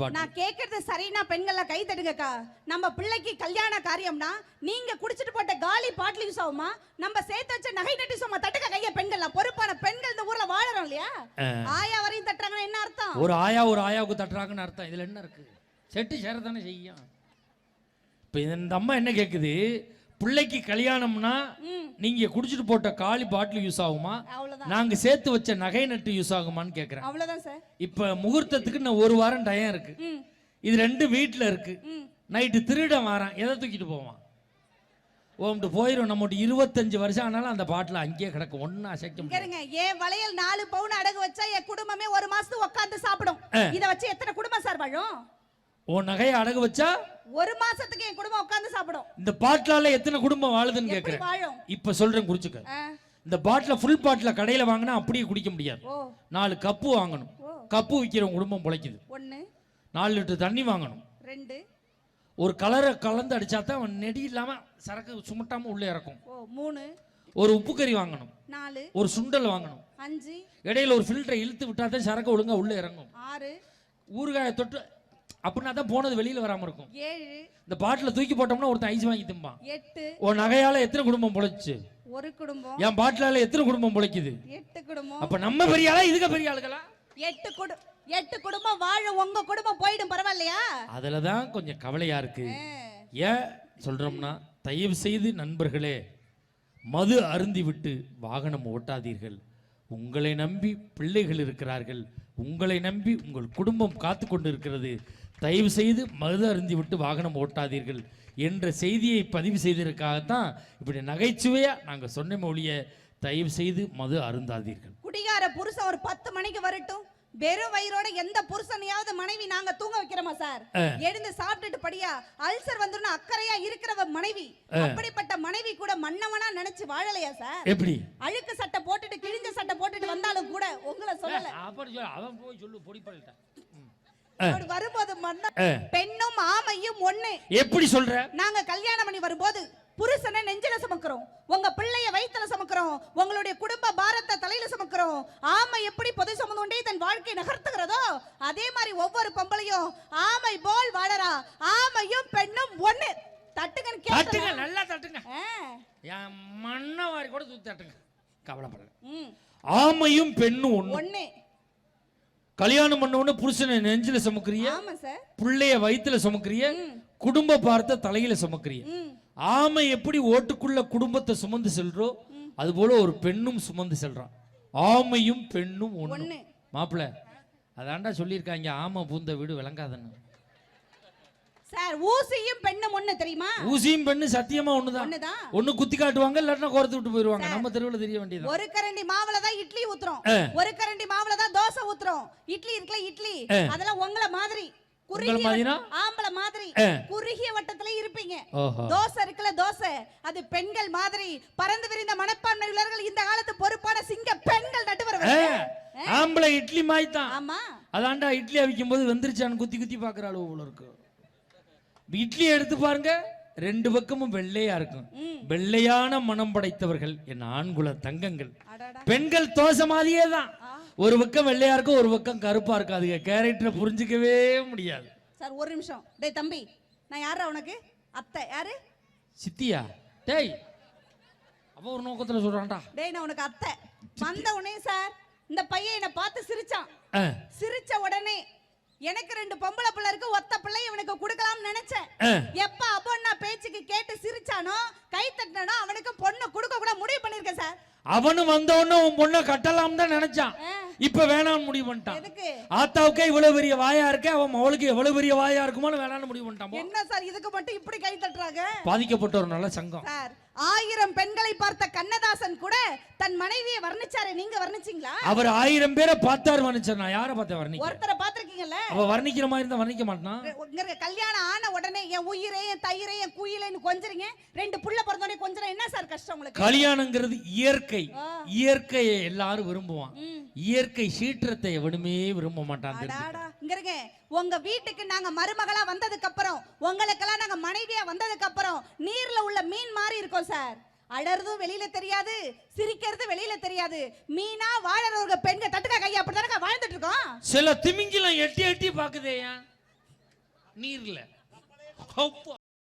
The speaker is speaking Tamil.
பாட்டில் நான் கேக்குறது சரினா பெண்கள கை தட்டுங்கக்கா. நம்ம பிள்ளைக்கு கல்யாண காரியம்னா நீங்க குடிச்சிட்டு போட்ட காலி பாட்டில் யூஸ் ஆகுமா நம்ம சேர்த்து வச்ச நகை நட்டி சும்மா தட்டுக்க கைய பெண்கள் பொறுப்பான பெண்கள் இந்த ஊர்ல வாழறோம் இல்லையா? ஆயா வரையும் தட்டுறாங்கன்னா என்ன அர்த்தம்? ஒரு ஆயா ஒரு ஆயாவுக்கு தட்டுறாங்கன்னு அர்த்தம். இதுல என்ன இருக்கு? செட்டு சேரத்தானே செய்யும். இப்போ இந்த அம்மா என்ன கேக்குது? பிள்ளைக்கு கல்யாணம்னா நீங்க குடிச்சிட்டு போட்ட காலி பாட்டில் யூஸ் ஆகுமா? நாங்க சேர்த்து வச்ச நகை நட்டு யூஸ் ஆகுமான்னு கேக்குறேன். அவ்வளவுதான் சார். இப்ப முகூர்த்தத்துக்கு இன்னும் ஒரு வாரம் டயம் இருக்கு. இது ரெண்டு வீட்ல இருக்கு. நைட்டு திருடன் வாரான். எதை தூக்கிட்டு போவான்? ஓம்ட்டு போயிடும் நம்மகிட்ட இருபத்தஞ்சு வருஷம் ஆனாலும் அந்த பாட்டில் அங்கேயே கிடக்கும். ஒன்றும் அசைக்க முடியாது. என் வளையல் நாலு பவுன் அடகு வச்சா என் குடும்பமே ஒரு மாசத்துக்கு உட்கார்ந்து சாப்பிடும். இத வச்சு எத்தனை குடும்பம் சார் வாழும்? உன் நகையை அடகு வச்சா ஒரு மாசத்துக்கு என் குடும்பம் உட்கார்ந்து சாப்பிடும். இந்த பாட்டிலால எத்தனை குடும்பம் வாழுதுன்னு கேட்குறேன் வாழும்? இப்ப சொல்றேன் குறிச்சுக்க இந்த பாட்டில் ஃபுல் பாட்டில் கடையில வாங்கினா அப்படியே குடிக்க முடியாது. நாலு கப்பு வாங்கணும். கப்பு விற்கிறவங்க குடும்பம் பிழைக்குது. ஒன்னு நாலு லிட்டர் தண்ணி வாங்கணும். ரெண்டு. ஒரு கலரை கலந்து அடிச்சா தான் நெடி இல்லாம சரக்கு சுமட்டாம உள்ளே இறக்கும். மூணு. ஒரு உப்பு கறி வாங்கணும். நாலு. ஒரு சுண்டல் வாங்கணும். அஞ்சு. இடையில ஒரு ஃபில்டரை இழுத்து விட்டா தான் சரக்கு ஒழுங்கா உள்ளே இறங்கும். ஆறு. ஊறுகாயை தொட்டு அப்படின்னா தான் போனது வெளியில வராம இருக்கும். ஏழு இந்த பாட்டில் தூக்கி போட்டோம்னா ஒருத்தன் ஐஸ் வாங்கி திம்பான். எட்டு உன் நகையால எத்தனை குடும்பம் பொழைச்சு? ஒரு குடும்பம். என் பாட்டிலால எத்தனை குடும்பம் பொழைக்குது? எட்டு குடும்பம். அப்ப நம்ம பெரிய ஆளா இதுக்கு பெரிய ஆளுகளா எட்டு குடு எட்டு குடும்பம் வாழும் உங்க குடும்பம் போயிடும் பரவாயில்லையா? அதுல தான் கொஞ்சம் கவலையா இருக்கு. ஏன் சொல்றோம்னா தயவு செய்து நண்பர்களே மது அருந்தி விட்டு வாகனம் ஓட்டாதீர்கள். உங்களை நம்பி பிள்ளைகள் இருக்கிறார்கள். உங்களை நம்பி உங்கள் குடும்பம் காத்து கொண்டு இருக்கிறது தயவு செய்து மது அருந்தி விட்டு வாகனம் ஓட்டாதீர்கள் என்ற செய்தியை பதிவு செய்ததற்காகத்தான் இப்படி நகைச்சுவையா நாங்கள் சொன்ன மொழியை தயவு செய்து மது அருந்தாதீர்கள். குடிகார புருஷன் ஒரு பத்து மணிக்கு வரட்டும். வெறும் வயிறோட எந்த புருஷனையாவது மனைவி நாங்க தூங்க வைக்கிறோமா சார்? எழுந்து சாப்பிட்டுட்டு படியா அல்சர் வந்துரும் அக்கறையா இருக்கிறவ மனைவி அப்படிப்பட்ட மனைவி கூட மன்னவனா நினைச்சு வாழலையா சார்? எப்படி? அழுக்கு சட்டை போட்டுட்டு கிழிஞ்ச சட்டை போட்டுட்டு வந்தாலும் கூட உங்களை சொல்லல. அப்படி சொல்லு, அவன் போய் சொல்லு பொடி பண்ணிட்டான் வரும்போது மன்ன பெண்ணும் ஆமையும் ஒண்ணு. எப்படி சொல்ற? நாங்க கல்யாணம் பண்ணி வரும்போது புருஷனை நெஞ்சில சுமக்கிறோம். உங்க பிள்ளைய வயித்துல சுமக்கிறோம். உங்களுடைய குடும்ப பாரத்தை தலையில சுமக்கிறோம். ஆமை எப்படி பொதை சுமந்து கொண்டே தன் வாழ்க்கை நகர்த்துகிறதோ அதே மாதிரி ஒவ்வொரு பொம்பளையும் ஆமை போல் வாழறா. ஆமையும் பெண்ணும் ஒண்ணு. தட்டுங்கன்னு தட்டுங்க கேட்டுங்க நல்லா தட்டுங்க. என் மண்ணை வாரி கூட தூக்கி தட்டுங்க. கவலைப்படல ம். ஆமையும் பெண்ணும் ஒண்ணு. ஒண்ணு. கல்யாணம் பண்ண உடனே புருஷனை நெஞ்சில சுமக்கிறிய? பிள்ளைய வயித்துல சுமக்கிறிய? குடும்ப பார்த்த தலையில சுமக்கிறிய? ஆமை எப்படி ஓட்டுக்குள்ள குடும்பத்தை சுமந்து செல்றோ அது போல ஒரு பெண்ணும் சுமந்து செல்றான். ஆமையும் பெண்ணும் ஒண்ணு ஒண்ணு. மாப்பிள அதாண்டா சொல்லியிருக்காங்க ஆமை பூந்த வீடு விளங்காதுன்னு. சார் ஊசியும் பெண்ணும் ஒண்ணு தெரியுமா? ஊசியும் பெண்ணு சத்தியமா ஒண்ணுதான். ஒண்ணுதான் ஒண்ணு குத்தி காட்டுவாங்க இல்லாட்டினா குறைத்து விட்டு போயிருவாங்க. நம்ம தெருவில் தெரிய வேண்டியது ஒரு கரண்டி மாவுல தான் இட்லி ஊத்துறோம். ஒரு கரண்டி மாவுல தான் தோசை ஊத்துறோம். இட்லி இருக்குல்ல இட்லி. அதெல்லாம் உங்கள மாதிரி. குறுகிய ஆம்பளை மாதிரி. குறுகிய வட்டத்துல இருப்பீங்க. தோசை இருக்குல்ல தோசை. அது பெண்கள் மாதிரி. பறந்து விரிந்த மனப்பான்மை உள்ளவர்கள் இந்த காலத்து பொறுப்பான சிங்க பெண்கள் வரவங்க. ஆம்பளை இட்லி மாய்த்தான் ஆமா. அதாண்டா இட்லி அவிக்கும் போது வெந்துருச்சான்னு குத்தி குத்தி பார்க்குற அளவு இருக்கு. இட்லி எடுத்து பாருங்க. ரெண்டு பக்கமும் வெள்ளையா இருக்கும். வெள்ளையான மனம் படைத்தவர்கள் என் ஆண்குல தங்கங்கள். பெண்கள் தோசை மாதிரியே தான். ஒரு பக்கம் வெள்ளையா இருக்கும் ஒரு பக்கம் கருப்பா இருக்கும். அதுக்கு கேரக்டரை புரிஞ்சுக்கவே முடியாது. சார் ஒரு நிமிஷம். டேய் தம்பி நான் யாரா உனக்கு? அத்தை யாரு? சித்தியா? டேய் அவ ஒரு நோக்கத்துல சொல்றான்டா. டேய் நான் உனக்கு அத்தை. வந்த உடனே சார் இந்த பையன் என்னை பார்த்து சிரிச்சான். சிரிச்ச உடனே எனக்கு ரெண்டு பொம்பளை பிள்ளை இருக்கு ஒத்த பிள்ளை இவனுக்கு கொடுக்கலாம்னு நினைச்சேன். எப்ப அப்பா பேச்சுக்கு கேட்டு சிரிச்சானோ கை தட்டினானோ அவனுக்கு பொண்ணு கொடுக்க கூட முடிவு பண்ணிருக்கேன் சார். அவனும் வந்த உடனே உன் பொண்ணை கட்டலாம் தான் நினைச்சான். இப்ப வேணாம்னு முடிவு பண்ணிட்டான். ஆத்தாவுக்கே இவ்வளவு பெரிய வாயா இருக்க அவன் மவளுக்கு எவ்வளவு பெரிய வாயா இருக்குமோன்னு வேணாம்னு முடிவு பண்ணிட்டான். என்ன சார் இதுக்கு மட்டும் இப்படி கை தட்டுறாங்க? பாதிக்கப்பட்ட ஒரு நல்ல சங்கம். சார் ஆயிரம் பெண்களை பார்த்த கண்ணதாசன் கூட தன் மனைவியை வர்ணிச்சாரே நீங்க வர்ணிச்சீங்களா? அவர் ஆயிரம் பேரை பார்த்தாரு வர்ணிச்சார். நான் யாரை பார்த்தேன் வர்ணிக்க? ஒருத்தரை பார்த்திருக்கீங்கல்ல அவ வர்ணிக்கிற மாதிரி இருந்தா வர்ணிக்க மாட்டான்? கல்யாணம் ஆன உடனே என் உயிரே என் தயிரே என் குயிலேன்னு கொஞ்சறீங்க. ரெண்டு புள்ள பிறந்தோடனே கொஞ்சம் என்ன சார் கஷ்டம் உங்களுக்கு? கல்யாணங்கிறது இயற்கை. இயற்கையை எல்லாரும் விரும்புவான். இயற்கை சீற்றத்தை எவனுமே விரும்ப மாட்டான் இங்க இருங்க. உங்க வீட்டுக்கு நாங்க மருமகளா வந்ததுக்கு அப்புறம் உங்களுக்கெல்லாம் நாங்க மனைவியா வந்ததுக்கு அப்புறம் நீர்ல உள்ள மீன் மாதிரி இருக்கோம் சார். அடறதும் வெளியில தெரியாது சிரிக்கிறது வெளியில தெரியாது. மீனா வாழறவங்க பெண்க தட்டுக்கா கையா அப்படிதானக்கா வாழ்ந்துட்டு இருக்கோம்? சில திமிங்கிலம் எட்டி எட்டி பாக்குதேயா நீர்ல.